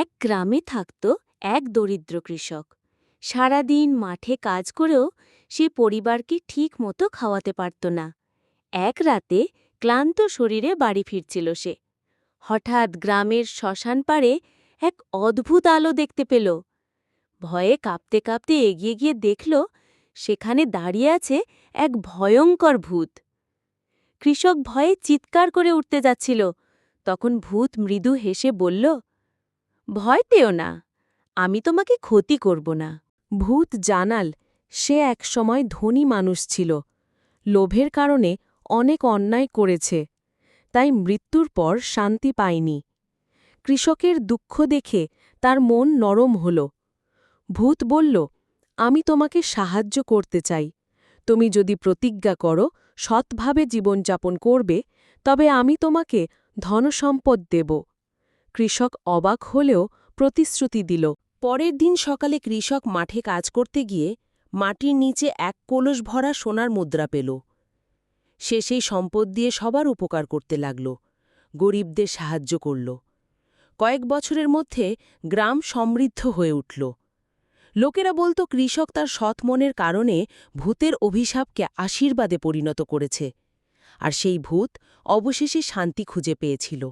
এক গ্রামে থাকত এক দরিদ্র কৃষক। সারাদিন মাঠে কাজ করেও সে পরিবারকে ঠিক মতো খাওয়াতে পারত না। এক রাতে ক্লান্ত শরীরে বাড়ি ফিরছিল সে। হঠাৎ গ্রামের শ্মশান পাড়ে এক অদ্ভুত আলো দেখতে পেল। ভয়ে কাঁপতে কাঁপতে এগিয়ে গিয়ে দেখল, সেখানে দাঁড়িয়ে আছে এক ভয়ঙ্কর ভূত। কৃষক ভয়ে চিৎকার করে উঠতে যাচ্ছিল। তখন ভূত মৃদু হেসে বলল ভয় পেও না, আমি তোমাকে ক্ষতি করব না। ভূত জানাল, সে একসময় ধনী মানুষ ছিল। লোভের কারণে অনেক অন্যায় করেছে, তাই মৃত্যুর পর শান্তি পায়নি। কৃষকের দুঃখ দেখে তার মন নরম হল। ভূত বলল, আমি তোমাকে সাহায্য করতে চাই। তুমি যদি প্রতিজ্ঞা করো, সৎভাবে জীবনযাপন করবে, তবে আমি তোমাকে ধনসম্পদ দেব। কৃষক অবাক হলেও প্রতিশ্রুতি দিল। পরের দিন সকালে কৃষক মাঠে কাজ করতে গিয়ে মাটির নিচে এক কলস ভরা সোনার মুদ্রা পেল। সে সেই সম্পদ দিয়ে সবার উপকার করতে লাগল। গরিবদের সাহায্য করল। কয়েক বছরের মধ্যে গ্রাম সমৃদ্ধ হয়ে উঠল। লোকেরা বলতো কৃষক তার সৎ মনের কারণে ভূতের অভিশাপকে আশীর্বাদে পরিণত করেছে। আর সেই ভূত অবশেষে শান্তি খুঁজে পেয়েছিল।